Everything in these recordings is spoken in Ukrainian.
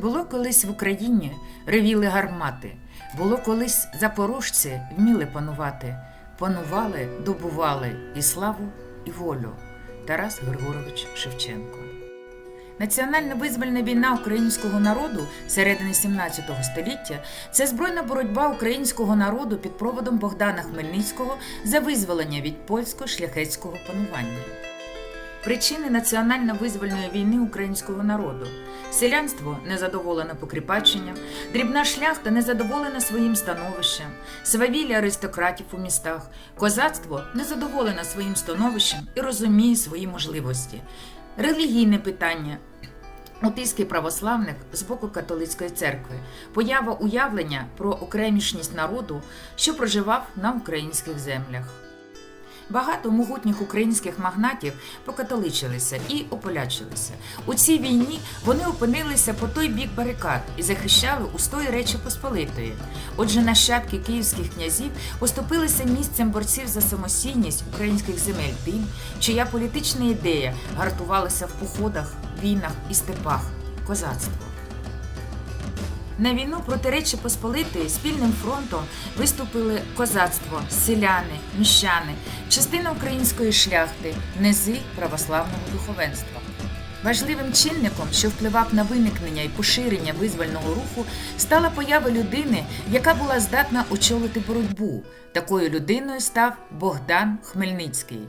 Було колись в Україні ревіли гармати, було колись запорожці вміли панувати, панували, добували і славу, і волю. Тарас Григорович Шевченко. Національна визвольна війна українського народу середини 17 століття це збройна боротьба українського народу під проводом Богдана Хмельницького за визволення від польсько-шляхетського панування. Причини національно-визвольної війни українського народу. Селянство незадоволене покріпаченням, дрібна шляхта незадоволена своїм становищем, свавілля аристократів у містах, козацтво незадоволене своїм становищем і розуміє свої можливості, релігійне питання. Утиски православних з боку католицької церкви, поява уявлення про окремішність народу, що проживав на українських землях. Багато могутніх українських магнатів покатоличилися і ополячилися. У цій війні вони опинилися по той бік барикад і захищали устої Речі Посполитої. Отже, нащадки київських князів поступилися місцем борців за самостійність українських земель тим, чия політична ідея гартувалася в походах, війнах і степах козацтво. На війну проти Речі Посполитої спільним фронтом виступили козацтво, селяни, міщани, частина української шляхти, низи православного духовенства. Важливим чинником, що впливав на виникнення і поширення визвольного руху, стала поява людини, яка була здатна очолити боротьбу. Такою людиною став Богдан Хмельницький.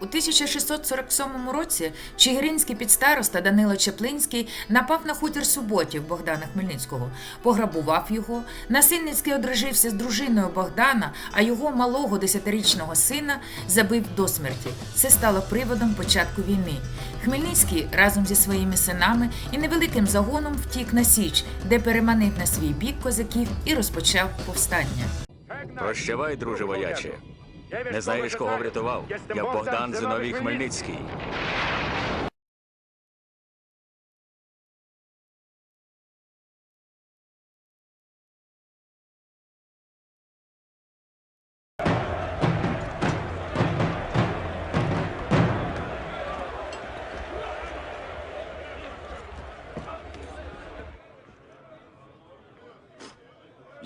У 1647 році Чигиринський підстароста Данило Чаплинський напав на хутір Суботів Богдана Хмельницького, пограбував його. Насильницький одружився з дружиною Богдана, а його малого десятирічного сина забив до смерті. Це стало приводом початку війни. Хмельницький разом зі своїми синами і невеликим загоном втік на Січ, де переманив на свій бік козаків і розпочав повстання. Прощавай, друже вояче. Не знаєш, кого врятував? Я Богдан Зиновій Хмельницький.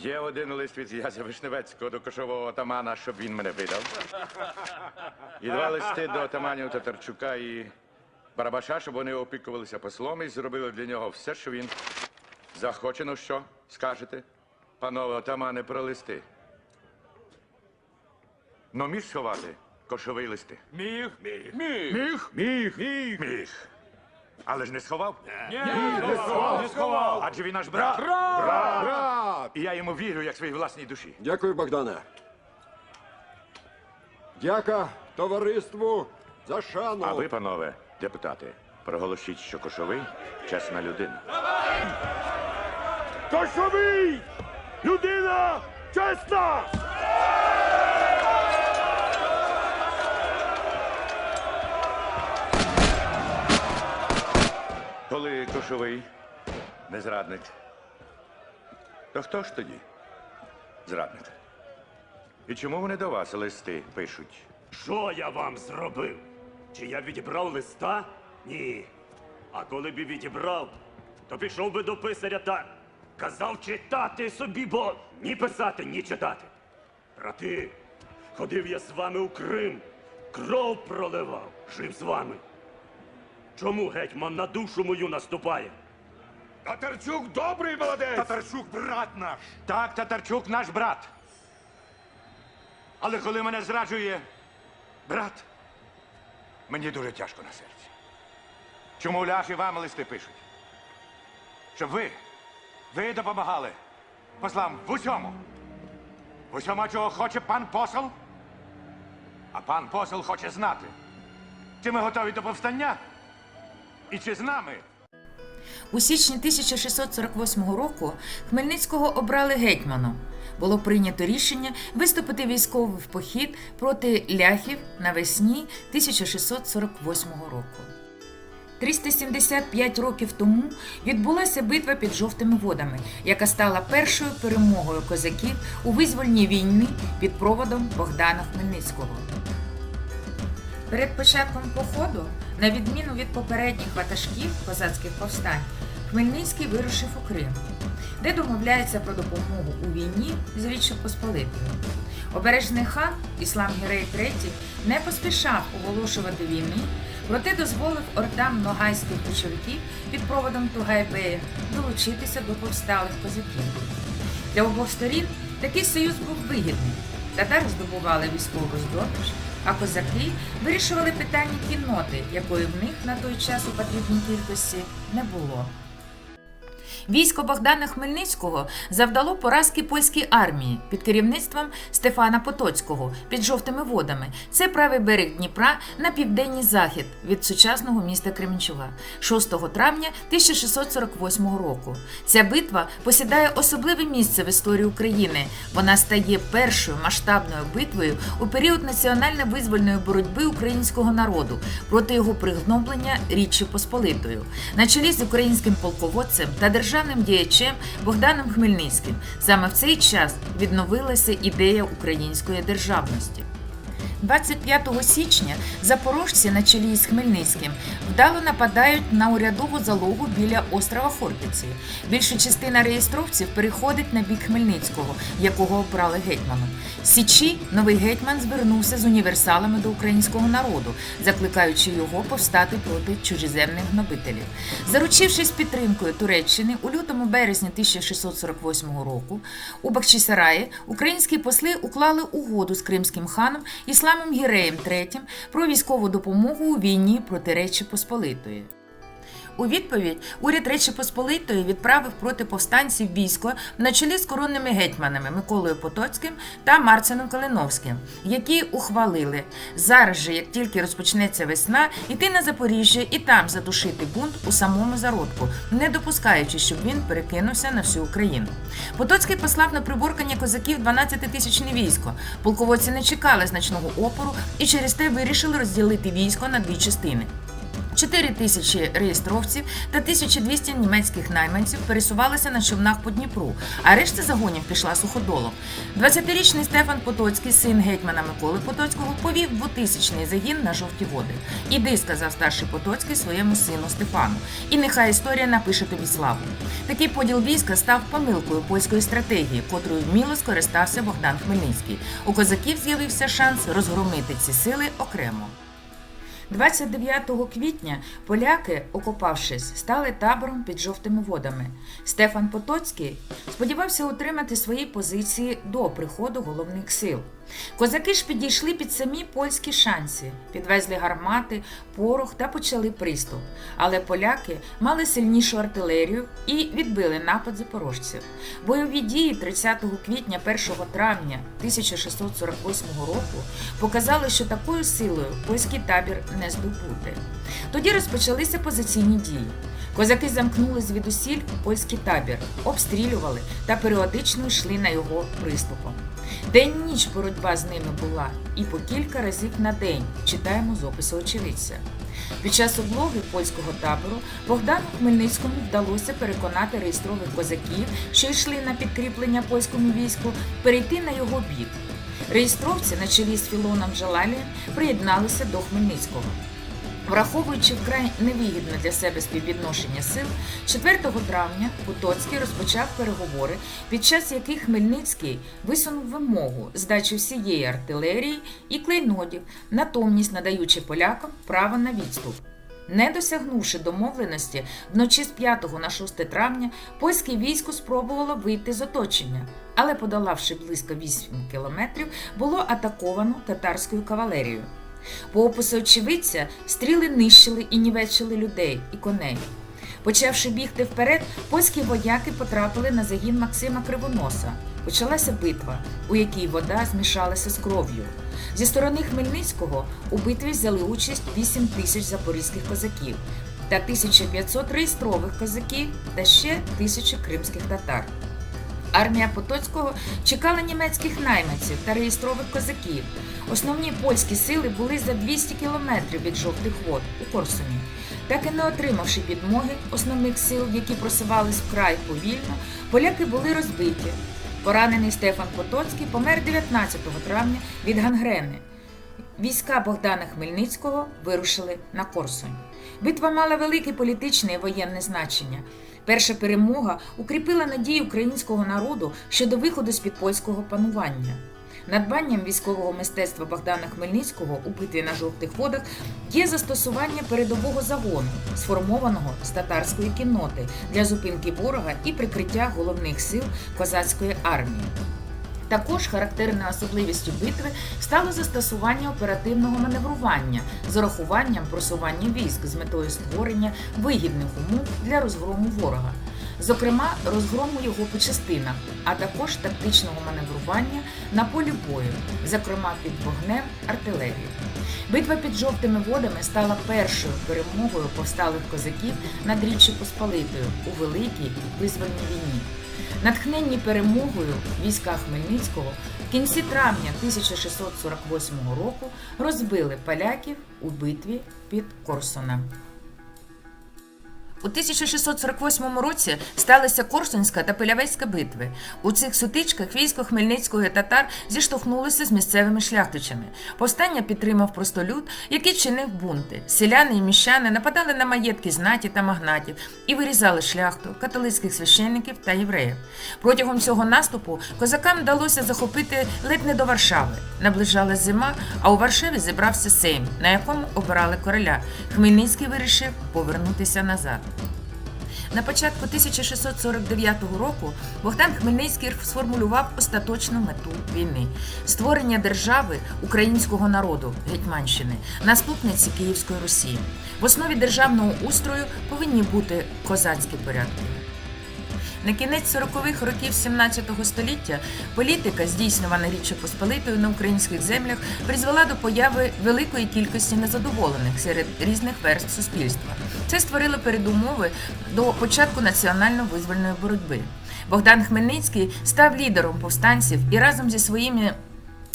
Є один лист від Язя Вишневецького до кошового отамана, щоб він мене видав. І два листи до отаманів Татарчука і Барабаша, щоб вони опікувалися послом і зробили для нього все, що він захоче. Ну що, скажете? Панове отамане, про листи. Ну, міг сховати кошовий листи. Міг? Міг. Міг. Міг? Міг. Міг. Міг. Але ж не сховав. Ні, не сховав. Не сховав. Адже він наш брат. Брат. Брат. І я йому вірю, як своїй власній душі. Дякую, Богдане. Дяка товариству за шану. А ви, панове, депутати, проголосіть, що кошовий чесна людина. Кошовий! Людина чесна! Коли кошовий не зрадник, то хто ж тоді зрадник? І чому вони до вас листи пишуть? Що я вам зробив? Чи я відібрав листа? Ні. А коли б відібрав, то пішов би до писаря та казав читати собі, бо ні писати, ні читати. Брати, ходив я з вами у Крим, кров проливав, жив з вами. Чому гетьман на душу мою наступає? Татарчук добрий молодець! Татарчук брат наш. Так, Татарчук наш брат. Але коли мене зраджує брат, мені дуже тяжко на серці. Чому ляхи вам листи пишуть? Щоб ви, ви допомагали послам в усьому. В усьому, чого хоче пан посол. А пан посол хоче знати, чи ми готові до повстання і чи з нами. У січні 1648 року Хмельницького обрали гетьманом. Було прийнято рішення виступити військовий в похід проти ляхів навесні 1648 року. 375 років тому відбулася битва під жовтими водами, яка стала першою перемогою козаків у визвольній війні під проводом Богдана Хмельницького. Перед початком походу, на відміну від попередніх ватажків козацьких повстань, Хмельницький вирушив у Крим, де домовляється про допомогу у війні з Річчю Посполитою. Обережний хан Іслам Гірей III не поспішав оголошувати війни, проте дозволив ордам ногайських кочовиків під проводом Тугайбея долучитися до повсталих козаків. Для обох сторін такий союз був вигідний. Татари здобували військову здобич, а козаки вирішували питання кінноти, якої в них на той час у потрібній кількості не було. Військо Богдана Хмельницького завдало поразки польській армії під керівництвом Стефана Потоцького під жовтими водами. Це правий берег Дніпра на південній захід від сучасного міста Кременчуга 6 травня 1648 року. Ця битва посідає особливе місце в історії України. Вона стає першою масштабною битвою у період національно-визвольної боротьби українського народу проти його пригноблення Річчю Посполитою на чолі з українським полководцем та державним діячем Богданом Хмельницьким. Саме в цей час відновилася ідея української державності. 25 січня запорожці на чолі з Хмельницьким вдало нападають на урядову залогу біля острова Хортиці. Більша частина реєстровців переходить на бік Хмельницького, якого обрали гетьманом. Січі новий гетьман звернувся з універсалами до українського народу, закликаючи його повстати проти чужеземних гнобителів. Заручившись підтримкою Туреччини у лютому березні 1648 року у Бахчисараї українські посли уклали угоду з кримським ханом Ісламом Гіреєм III про військову допомогу у війні проти Речі Посполитої. У відповідь уряд Речі Посполитої відправив проти повстанців військо на чолі з коронними гетьманами Миколою Потоцьким та Марцином Калиновським, які ухвалили зараз же, як тільки розпочнеться весна, іти на Запоріжжя і там задушити бунт у самому зародку, не допускаючи, щоб він перекинувся на всю Україну. Потоцький послав на приборкання козаків 12-тисячне військо. Полководці не чекали значного опору і через те вирішили розділити військо на дві частини. 4 тисячі реєстровців та 1200 німецьких найманців пересувалися на човнах по Дніпру, а решта загонів пішла суходолом. 20-річний Стефан Потоцький, син гетьмана Миколи Потоцького, повів двотисячний загін на жовті води. Іди, сказав старший Потоцький своєму сину Стефану, і нехай історія напише тобі славу. Такий поділ війська став помилкою польської стратегії, котрою вміло скористався Богдан Хмельницький. У козаків з'явився шанс розгромити ці сили окремо. 29 квітня поляки, окопавшись, стали табором під жовтими водами. Стефан Потоцький сподівався утримати свої позиції до приходу головних сил. Козаки ж підійшли під самі польські шанси, підвезли гармати, порох та почали приступ. Але поляки мали сильнішу артилерію і відбили напад запорожців. Бойові дії 30 квітня 1 травня 1648 року показали, що такою силою польський табір не здобути. Тоді розпочалися позиційні дії. Козаки замкнули звідусіль польський табір, обстрілювали та періодично йшли на його приступом. День ніч боротьба з ними була, і по кілька разів на день читаємо з опису очевидця. Під час облоги польського табору Богдану Хмельницькому вдалося переконати реєстрових козаків, що йшли на підкріплення польському війську, перейти на його бік. Реєстровці на чолі з Філоном Джалалієм приєдналися до Хмельницького. Враховуючи вкрай невигідне для себе співвідношення сил, 4 травня Потоцький розпочав переговори, під час яких Хмельницький висунув вимогу здачі всієї артилерії і клейнодів, натомність надаючи полякам право на відступ. Не досягнувши домовленості, вночі з 5 на 6 травня польське військо спробувало вийти з оточення, але, подолавши близько 8 кілометрів, було атаковано татарською кавалерією. По опису очевидця, стріли нищили і нівечили людей і коней. Почавши бігти вперед, польські вояки потрапили на загін Максима Кривоноса. Почалася битва, у якій вода змішалася з кров'ю. Зі сторони Хмельницького у битві взяли участь 8 тисяч запорізьких козаків та 1500 реєстрових козаків та ще тисячі кримських татар. Армія Потоцького чекала німецьких найманців та реєстрових козаків. Основні польські сили були за 200 кілометрів від жовтих вод у Корсуні. Так і не отримавши підмоги основних сил, які просувались вкрай повільно, поляки були розбиті. Поранений Стефан Потоцький помер 19 травня від гангрени. Війська Богдана Хмельницького вирушили на Корсунь. Битва мала велике політичне і воєнне значення. Перша перемога укріпила надії українського народу щодо виходу з-під польського панування. Надбанням військового мистецтва Богдана Хмельницького у битві на жовтих водах є застосування передового загону, сформованого з татарської кінноти для зупинки ворога і прикриття головних сил козацької армії. Також характерною особливістю битви стало застосування оперативного маневрування з урахуванням просування військ з метою створення вигідних умов для розгрому ворога, зокрема розгрому його по частинах, а також тактичного маневрування на полі бою, зокрема під вогнем артилерії. Битва під жовтими водами стала першою перемогою повсталих козаків над Річчю Посполитою у Великій визвольній війні. Натхненні перемогою війська Хмельницького в кінці травня 1648 року розбили поляків у битві під Корсуном. У 1648 році сталися Корсунська та Пилявецька битви. У цих сутичках військо Хмельницького і татар зіштовхнулося з місцевими шляхтичами. Повстання підтримав простолюд, який чинив бунти. Селяни і міщани нападали на маєтки знаті та магнатів і вирізали шляхту, католицьких священників та євреїв. Протягом цього наступу козакам вдалося захопити ледь не до Варшави. Наближалась зима, а у Варшаві зібрався Сейм, на якому обирали короля. Хмельницький вирішив повернутися назад. На початку 1649 року Богдан Хмельницький сформулював остаточну мету війни створення держави українського народу Гетьманщини, наступниці Київської Русі. В основі державного устрою повинні бути козацькі порядки. На кінець 40-х років 17 століття політика, здійснювана Річчю Посполитою на українських землях, призвела до появи великої кількості незадоволених серед різних верств суспільства. Це створило передумови до початку національно-визвольної боротьби. Богдан Хмельницький став лідером повстанців і разом зі своїми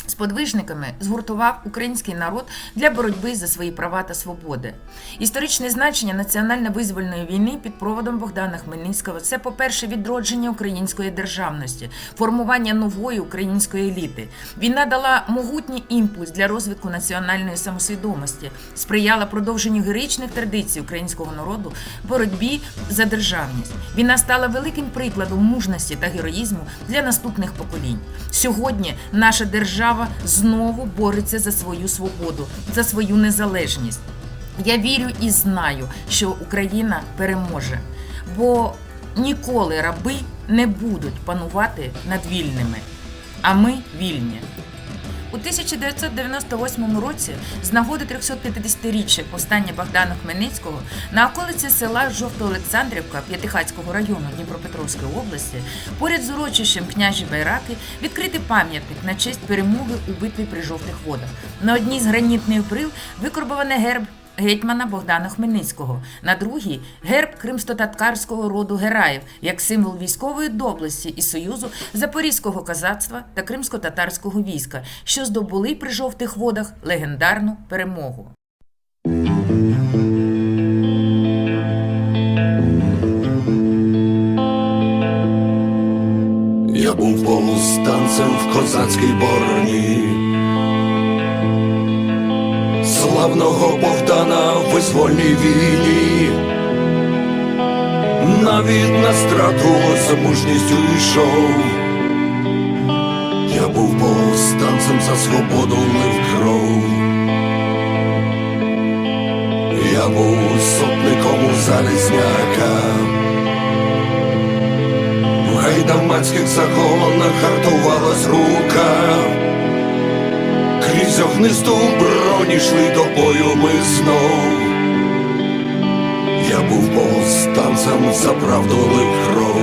сподвижниками згуртував український народ для боротьби за свої права та свободи. Історичне значення національно-визвольної війни під проводом Богдана Хмельницького це, по-перше, відродження української державності, формування нової української еліти. Війна дала могутній імпульс для розвитку національної самосвідомості, сприяла продовженню героїчних традицій українського народу боротьбі за державність. Війна стала великим прикладом мужності та героїзму для наступних поколінь. Сьогодні наша держава знову бореться за свою свободу, за свою незалежність. Я вірю і знаю, що Україна переможе, бо ніколи раби не будуть панувати над вільними, а ми вільні. У 1998 році, з нагоди 350-річчя повстання Богдана Хмельницького, на околиці села Жовтоолександрівка П'ятихацького району Дніпропетровської області, поряд з урочищем княжі Байраки, відкритий пам'ятник на честь перемоги у битві при жовтих водах. На одній з гранітних брил викорбований герб гетьмана Богдана Хмельницького, на другій герб кримсько-татарського роду Гераїв як символ військової доблесті і союзу запорізького козацтва та кримсько-татарського війська, що здобули при жовтих водах легендарну перемогу. Я був повстанцем в козацькій бороні. Славного Богдана в визвольній війні. Навіть на страту за мужністю йшов. Я був повстанцем за свободу лив кров. Я був сотником у залізняка. В гайдамацьких загонах гартувалась рука. Крізь огнисту броні йшли до бою ми знов. Я був повстанцем за правду лив кров.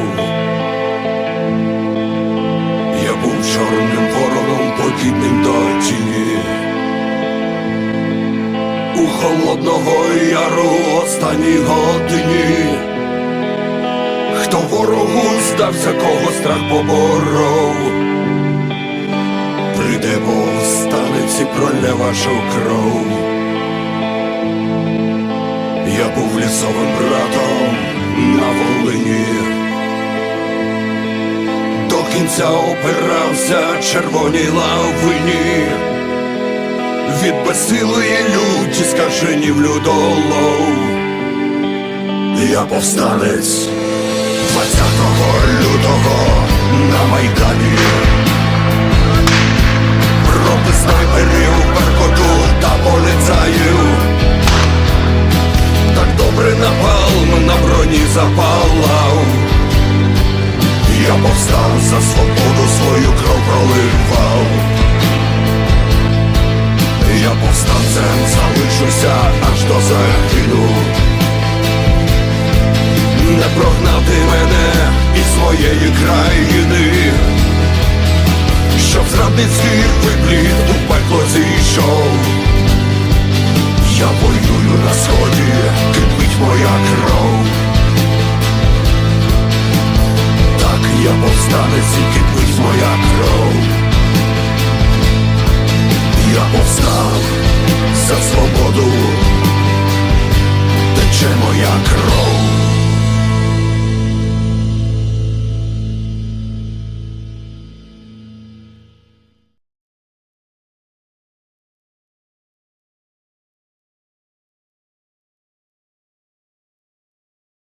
Я був чорним ворогом, подібним до тіні. У холодного яру останній годині. Хто ворогу здався, кого страх поборов, прийде повстанець і пролє вашу кров. Я був лісовим братом на Волині, до кінця опирався червоній лавині, від безсилої люті скаженів людолов. Я повстанець 20 лютого на Майдані Проти снайперів, беркоту та поліцаїв Так добре напалм на броні запалав. Я повстав за свободу свою кров проливав. Я повстанцем залишуся аж до загину. Не прогнати мене із своєї країни Щоб зрадницький випліт у пекло зійшов Я воюю на сході, кипить моя кров. Так я повстанець і